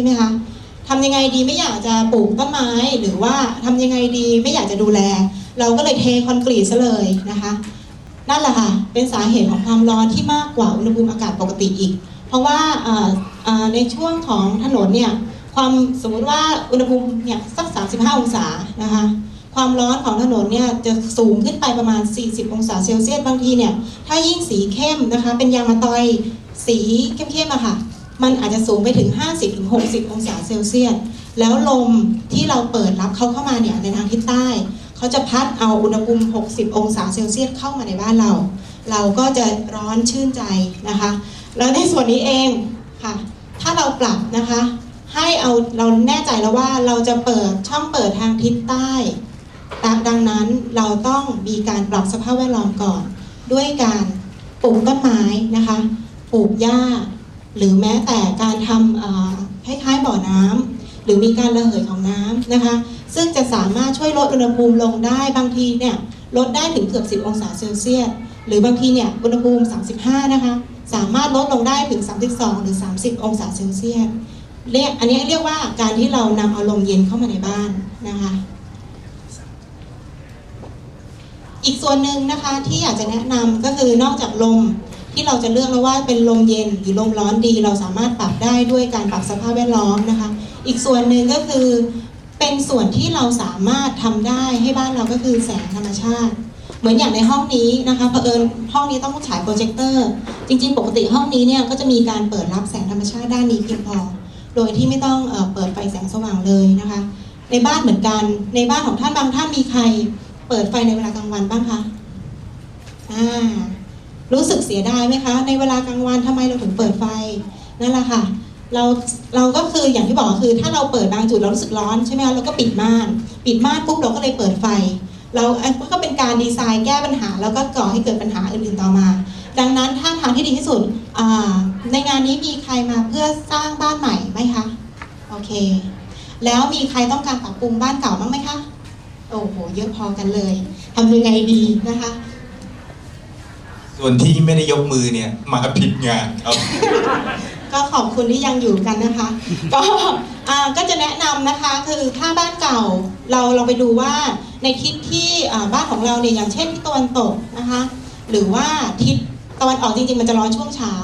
ช่ไหมคะทำยังไงดีไม่อยากจะปลูกต้นไม้หรือว่าทำยังไงดีไม่อยากจะดูแล เราก็เลยเทคอนกรีตซะเลยนะคะนั่นแหละค่ะเป็นสาเหตุของความร้อนที่มากกว่าอุณหภูมิอากาศปกติอีก เพราะว่าในช่วงของถนนเนี่ยความสมมุติว่าอุณหภูมิเนี่ยสัก 35 องศานะคะความร้อนของถนนเนี่ยจะสูงขึ้นไปประมาณ 40 องศาเซลเซียสบางทีเนี่ยถ้ายิ่งสีเข้มนะคะเป็นยางมะตอยสีเข้มๆอะค่ะ มันอาจจะสูงไปถึง 50-60 องศาเซลเซียส แล้วลมที่เราเปิดรับเขาเข้ามาเนี่ยในทางทิศใต้ เขาจะพัดเอาอุณหภูมิ 60 องศาเซลเซียสเข้ามาในบ้านเรา เราก็จะร้อนชื่นใจนะคะ แล้วในส่วนนี้เองค่ะ ถ้าเราปรับนะคะ ให้เอาเราแน่ใจแล้วว่าเราจะเปิดช่องเปิดทางทิศใต้ดังดังนั้นเราต้องมีการปรับสภาพแวดล้อมก่อน ด้วยการปลูกต้นไม้นะคะ ปลูกหญ้า หรือแม้แต่การทำคล้ายๆบ่อน้ำหรือมีการระเหยของน้ำนะคะ ซึ่งจะสามารถช่วยลดอุณหภูมิลงได้บางทีเนี่ยลดได้ถึงเกือบ 10 องศาเซลเซียสหรือบางทีเนี่ยอุณหภูมิ 35 นะคะ สามารถลดลงได้ถึง 32 หรือ 30 องศาเซลเซียสเรียกอันนี้เรียกว่าการที่เรานำเอาลมเย็นเข้ามาในบ้านนะคะ อีกส่วนหนึ่งนะคะที่อยากจะแนะนำก็คือนอกจากลม ที่เราจะเลือกแล้วว่าเป็นลมเย็นหรือลมร้อนดี เราสามารถปรับได้ด้วยการปรับสภาพแวดล้อมนะคะ อีกส่วนหนึ่งก็คือเป็นส่วนที่เราสามารถทำได้ให้บ้านเราก็คือแสงธรรมชาติ เหมือนอย่างในห้องนี้นะคะเผอิญห้องนี้ต้องฉายโปรเจคเตอร์ จริง ๆ ปกติห้องนี้เนี่ยก็จะมีการเปิดรับแสงธรรมชาติด้านนี้เพียงพอ โดยที่ไม่ต้องเอเปิดไฟแสงสว่างเลยนะคะ ในบ้านเหมือนกันในบ้านของท่านบางท่านมีใคร เปิดไฟในเวลากลางวันบ้างคะอ่า รู้สึกเสียดายไหมคะ ในเวลากลางวันทำไมเราถึงเปิดไฟนั่นแหละค่ะเราเราก็คืออย่างที่บอกคือ ถ้าเราเปิดบางจุดเรารู้สึกร้อนใช่ไหมคะเราก็ปิดม่าน ปิดม่านปุ๊บเราก็เลยเปิดไฟ เราอันก็เป็นการดีไซน์แก้ปัญหา แล้วก็ก่อให้เกิดปัญหาอื่นๆต่อมา ดังนั้นถ้าทางที่ดีที่สุดในงานนี้มีใครมาเพื่อสร้างบ้านใหม่ไหมคะโอเค แล้วมีใครต้องการปรับปรุงบ้านเก่าบ้างไหมคะโอ้โหเยอะพอกันเลยทำยังไงดีนะคะ ส่วนที่ไม่ได้ยกมือเนี่ยมาผิดงานครับ ก็ขอบคุณที่ยังอยู่กันนะคะ ก็อ่าก็จะแนะนำนะคะคือถ้าบ้านเก่าเราเราไปดูว่าในทิศที่อ่าบ้านของเราเนี่ยอย่างเช่นทิศตะวันตกนะคะ หรือว่าทิศตะวันออกจริงๆ มันจะร้อนช่วงเช้า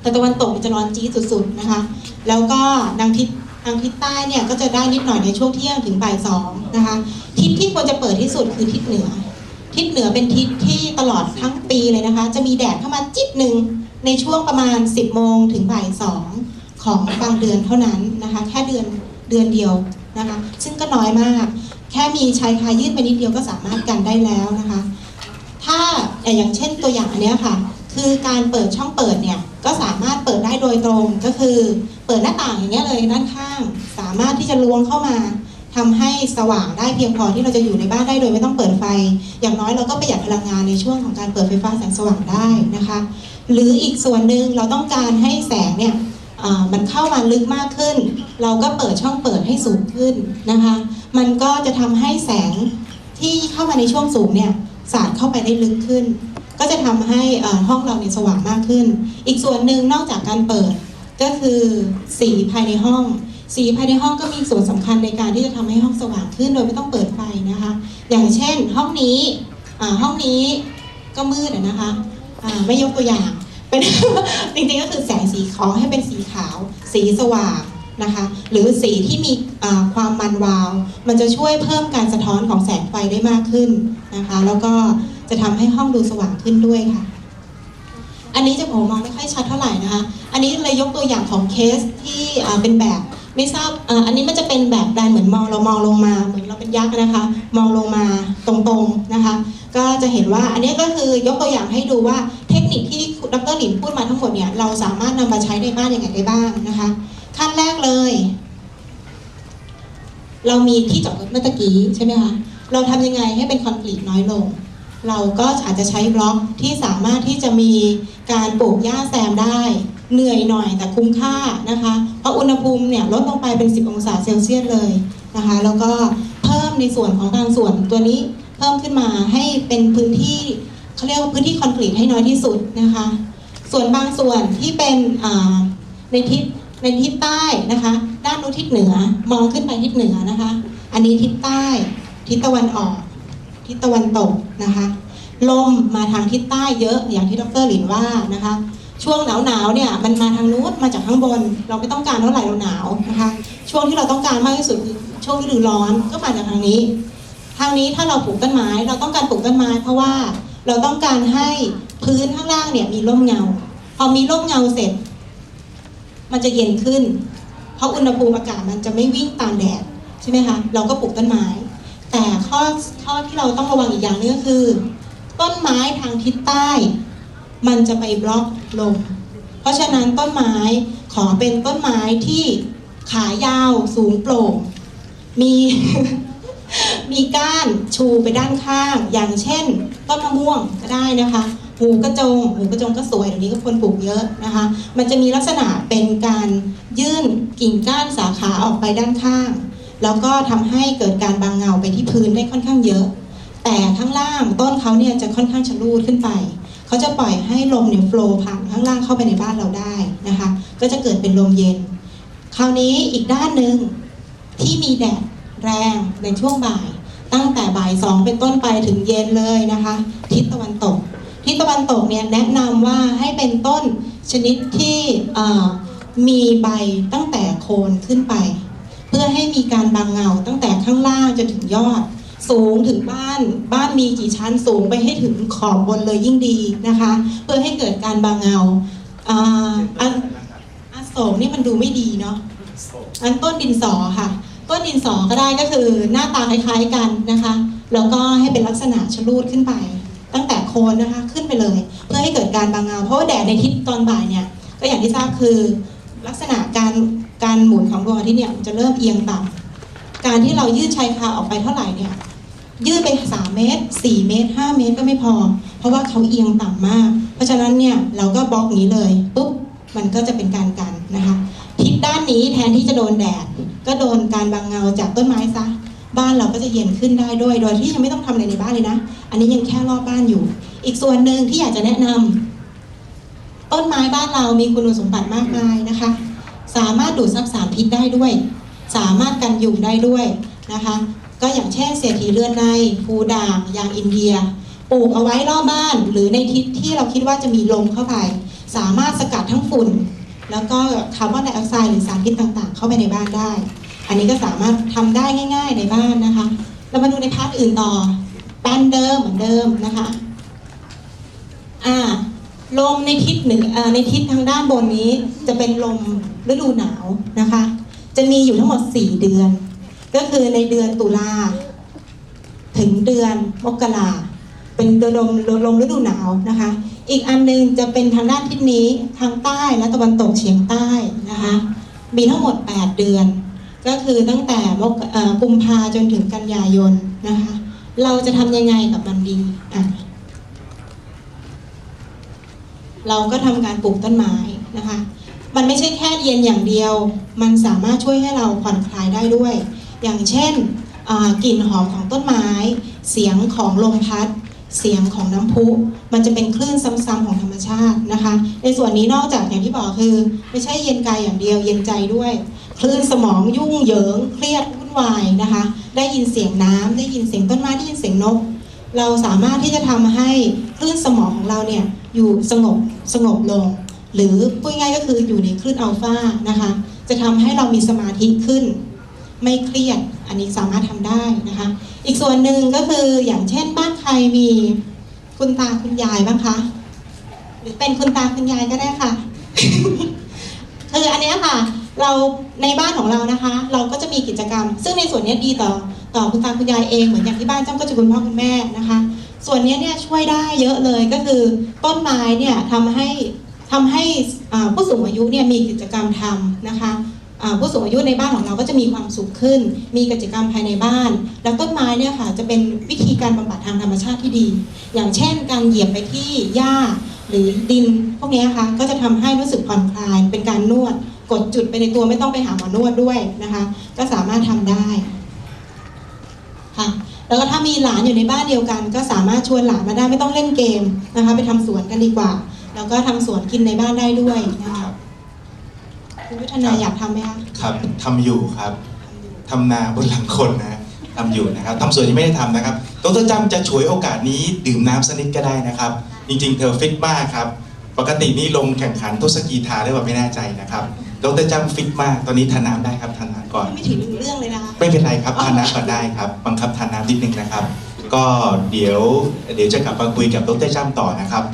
แต่ตะวันตกมันจะร้อนจี๊ดสุดๆนะคะ แล้วก็ดังทิศทางทิศใต้เนี่ยก็จะได้นิดหน่อยในช่วงเที่ยงถึงบ่ายสองนะคะ ทิศที่ควรจะเปิดที่สุดคือทิศเหนือ ทิศเหนือเป็นทิศที่ตลอดทั้งปีเลยนะคะ จะมีแดดเข้ามาจิบหนึ่งในช่วงประมาณ 10 โมงถึงบ่ายสองของบางเดือนเท่านั้นนะคะ แค่เดือนเดือนเดียวนะคะ ซึ่งก็น้อยมาก แค่มีชายคายื่นไปนิดเดียวก็สามารถกันได้แล้วนะคะ ถ้าอย่างเช่นตัวอย่างอันนี้ค่ะ คือการเปิดช่องเปิดเนี่ยก็สามารถเปิดได้โดยตรงก็คือ เปิดหน้าต่างอย่างเงี้ยเลยด้านข้าง สามารถที่จะล้วงเข้ามา ทำให้สว่างได้เพียงพอที่เราจะอยู่ในบ้านได้โดยไม่ต้องเปิดไฟ อย่างน้อยเราก็ประหยัดพลังงานในช่วงของการเปิดไฟฟ้าแสงสว่างได้นะคะ หรืออีกส่วนหนึ่งเราต้องการให้แสงเนี่ยมันเข้ามาลึกมากขึ้น เราก็เปิดช่องเปิดให้สูงขึ้นนะคะ มันก็จะทำให้แสงที่เข้ามาในช่วงสูงเนี่ยสาดเข้าไปได้ลึกขึ้น ก็จะทำให้อ่าห้องเราเนี่ยสว่างมากขึ้น อีกส่วนหนึ่งนอกจากการเปิดก็คือสีภายในห้อง สีภายในห้องก็มีส่วนสำคัญในการที่จะทำให้ห้องสว่างขึ้นโดยไม่ต้องเปิดไฟนะคะ อย่างเช่น ห้องนี้ห้องนี้ก็มืดนะคะไม่ยกตัวอย่างเป็นจริงๆก็คือแสงสีขอให้เป็นสีขาว สีสว่างนะคะหรือสีที่มีความมันวาว มันจะช่วยเพิ่มการสะท้อนของแสงไฟได้มากขึ้นนะคะแล้วก็จะทำให้ห้องดูสว่างขึ้นด้วยค่ะ อันนี้จะผมมองไม่ค่อยชัดเท่าไหร่นะคะ อันนี้เลยยกตัวอย่างของเคสที่เป็นแบบ ไม่ทราบอ,อันนี้มันจะเป็นแบบแบนเหมือนมองเรามองลงมาเหมือนเราเป็นยักษ์นะคะ มองลงมาตรงๆนะคะ ก็จะเห็นว่าอันนี้ก็คือยกตัวอย่างให้ดูว่าเทคนิคที่ดรหลินพูดมาทั้งหมดเนี่ยเราสามารถนำมาใช้ในบ้านยังไงได้บ้างนะคะ ขั้นแรกเลย เรามีที่จอดรถเมื่อตะกี้ใช่ไหมคะเราทำยังไงให้เป็นคอนกรีตน้อยลงเราก็อาจจะใช้บล็อกที่สามารถที่จะมีการปลูกหญ้าแซมได้ เหนื่อยหน่อยแต่คุ้มค่านะคะ เพราะอุณหภูมิเนี่ยลดลงไปเป็น 10 องศาเซลเซียสเลยนะคะ แล้วก็เพิ่มในส่วนของบางส่วนตัวนี้เพิ่มขึ้นมาให้เป็นพื้นที่เขาเรียกว่าพื้นที่คอนกรีตให้น้อยที่สุดนะคะ ส่วนบางส่วนที่เป็นในทิศในทิศใต้นะคะ ด้านนู้นทิศเหนือมองขึ้นไปทิศเหนือนะคะ อันนี้ทิศใต้ ทิศตะวันออก ทิศตะวันตกนะคะ ลมมาทางทิศใต้เยอะอย่างที่ดรหลินว่านะคะ ช่วงหนาวหนาวเนี่ยมันมาทางนู้นมาจากข้างบน เราไม่ต้องการเท่าไหร่เราหนาวนะคะช่วงที่เราต้องการมากที่สุดคือช่วงฤดูร้อนก็มาจากทางนี้ ทางนี้ถ้าเราปลูกต้นไม้เราต้องการปลูกต้นไม้ เพราะว่าเราต้องการให้พื้นข้างล่างเนี่ยมีร่มเงา พอมีร่มเงาเสร็จ มันจะเย็นขึ้น เพราะอุณหภูมิอากาศมันจะไม่วิ่งตามแดดใช่ไหมคะเราก็ปลูกต้นไม้ แต่ข้อข้อที่เราต้องระวังอีกอย่างนึงก็คือ ต้นไม้ทางทิศใต้ มันจะไปบล็อกลม เพราะฉะนั้นต้นไม้ขอเป็นต้นไม้ที่ขายาวสูงโปร่ง มีมีก้านชูไปด้านข้าง อย่างเช่น ต้นมะม่วงก็ได้นะคะ หูกระจง หูกระจงก็สวยเดี๋ยวนี้ก็คนปลูกเยอะนะคะ มันจะมีลักษณะเป็นการยื่นกิ่งก้านสาขาออกไปด้านข้าง แล้วก็ทำให้เกิดการบางเงาไปที่พื้นได้ค่อนข้างเยอะ แต่ข้างล่างต้นเขาเนี่ยจะค่อนข้างชะลูดขึ้นไป เขาจะปล่อยให้ลมเนี่ยโฟล์ผ่านข้างล่างเข้าไปในบ้านเราได้นะคะ ก็จะเกิดเป็นลมเย็น คราวนี้อีกด้านหนึ่งที่มีแดดแรงในช่วงบ่าย ตั้งแต่บ่ายสองเป็นต้นไปถึงเย็นเลยนะคะ ทิศตะวันตก ทิศตะวันตกเนี่ยแนะนำว่าให้เป็นต้นชนิดที่มีใบตั้งแต่โคนขึ้นไป เพื่อให้มีการบางเงาตั้งแต่ข้างล่างจนถึงยอด สูงถึงบ้านบ้านมีกี่ชั้นสูงไปให้ถึงขอบบนเลยยิ่งดีนะคะ เพื่อให้เกิดการบางเงาอ่าอันอโศกนี่มันดูไม่ดีเนาะอันต้นดินสอค่ะ ต้นดินสอก็ได้ก็คือหน้าตาคล้ายๆกันนะคะแล้วก็ให้เป็นลักษณะชะลูดขึ้นไป ตั้งแต่โคนนะคะขึ้นไปเลย เพื่อให้เกิดการบางเงาเพราะว่าแดดในทิศตอนบ่ายเนี่ยก็อย่างที่ทราบคือลักษณะการการหมุนของดวงอาทิตย์เนี่ยจะเริ่มเอียงต่ำการที่เรายืดชายคาออกไปเท่าไหร่เนี่ย ยืดไป3เมตร 4 เมตร 5 เมตรก็ไม่พอ เพราะว่าเขาเอียงต่ำมาก เพราะฉะนั้นเนี่ยเราก็บล็อกนี้เลยปุ๊บมันก็จะเป็นการกันนะคะทิศด้านนี้แทนที่จะโดนแดด ก็โดนการบางเงาจากต้นไม้ซะบ้านเราก็จะเย็นขึ้นได้ด้วย โดยที่ยังไม่ต้องทำอะไรในบ้านเลยนะ อันนี้ยังแค่รอบบ้านอยู่ อีกส่วนหนึ่งที่อยากจะแนะนำต้นไม้บ้านเรามีคุณสมบัติมากมายนะคะ สามารถดูดซับสารพิษได้ด้วย สามารถกันยุงได้ด้วยนะคะ ก็อย่างเช่นเศรษฐีเรือนในภูด่างยางอินเดีย ปลูกเอาไว้รอบบ้าน หรือในทิศที่เราคิดว่าจะมีลมเข้าไป สามารถสกัดทั้งฝุ่น แล้วก็คาร์บอนไดออกไซด์หรือสารพิษต่างๆ เข้าไปในบ้านได้ อันนี้ก็สามารถทำได้ง่าย ๆ ในบ้านนะคะ เรามาดูในพาร์ทอื่นต่อแป้นเดิมเหมือนเดิมนะคะอ่าลมในทิศเหนือเอ่อในทิศทางด้านบนนี้จะเป็นลมฤดูหนาวนะคะ จะมีอยู่ทั้งหมด 4 เดือน ก็คือในเดือนตุลาถึงเดือนมกราเป็นเดือนลมลมฤดูหนาวนะคะ อีกอันหนึงจะเป็นทางด้านทิศนี้ทางใต้และตะวันตกเฉียงใต้นะคะ มีทั้งหมด 8 เดือน ก็คือตั้งแต่มกกุมภาจนถึงกันยายนนะคะ เราจะทำยังไงกับมันดีอะเราก็ทำการปลูกต้นไม้นะคะ มันไม่ใช่แค่เย็นอย่างเดียว มันสามารถช่วยให้เราผ่อนคลายได้ด้วย อย่างเช่นกลิ่นหอมของต้นไม้ เสียงของลมพัด เสียงของน้ำพุ มันจะเป็นคลื่นซ้ำๆของธรรมชาตินะคะ ในส่วนนี้นอกจากอย่างที่บอกคือ ไม่ใช่เย็นกายอย่างเดียวเย็นใจด้วย คลื่นสมองยุ่งเหยิง เครียดวุ่นวายนะคะ ได้ยินเสียงน้ำได้ยินเสียงต้นไม้ได้ยินเสียงนก เราสามารถที่จะทำให้คลื่นสมองของเราเนี่ยอยู่สงบสงบลง หรือพูดง่ายก็คืออยู่ในคลื่นอัลฟานะคะ จะทำให้เรามีสมาธิขึ้น ไม่เครียด อันนี้สามารถทำได้นะคะ อีกส่วนหนึ่งก็คืออย่างเช่นบ้านใครมีคุณตาคุณยายบ้างคะหรือเป็นคุณตาคุณยายก็ได้ค่ะคืออันนี้ค่ะ เราในบ้านของเรานะคะ เราก็จะมีกิจกรรม ซึ่งในส่วนนี้ดีต่อต่อคุณตาคุณยายเองเหมือนอย่างที่บ้านจ้ำก็จะคุณพ่อคุณแม่นะคะ ส่วนนี้เนี่ยช่วยได้เยอะเลยก็คือต้นไม้เนี่ยทำให้ทำให้ผู้สูงอายุเนี่ยมีกิจกรรมทำนะคะ ผู้สูงอายุในบ้านของเราก็จะมีความสุขขึ้น มีกิจกรรมภายในบ้าน แล้วต้นไม้เนี่ยค่ะจะเป็นวิธีการบำบัดทางธรรมชาติที่ดี อย่างเช่น การเหยียบไปที่หญ้าหรือดิน พวกนี้ค่ะก็จะทำให้รู้สึกผ่อนคลาย เป็นการนวด กดจุดไปในตัวไม่ต้องไปหาหมอนวดด้วยนะคะ ก็สามารถทำได้ค่ะแล้วก็ถ้ามีหลานอยู่ในบ้านเดียวกัน ก็สามารถชวนหลานมาได้ไม่ต้องเล่นเกมนะคะ ไปทำสวนกันดีกว่า แล้วก็ทำสวนกินในบ้านได้ด้วยนะคะ คุณยุทธนาอยากทำไหมคะครับทำอยู่ครับทำนาบนหลังคนนะทำอยู่นะครับทำส่วนที่ไม่ได้ทำนะครับดรจ้ำจะฉวยโอกาสนี้ดื่มน้ำสักนิดก็ได้นะครับ จริงๆ เธอฟิตมากครับ ปกตินี่ลงแข่งขันทศกีทาได้ว่าไม่แน่ใจนะครับดรจ้ำฟิตมากตอนนี้ทานน้ำได้ครับทานน้ำก่อนไม่ถึงหนึ่งเรื่องเลยนะคะไม่เป็นไรครับทานน้ำก่อนได้ครับบังคับทานน้ำนิดนึงนะครับ ก็เดี๋ยวเดี๋ยวจะกลับมาคุยกับดรจ้ำต่อนะครับ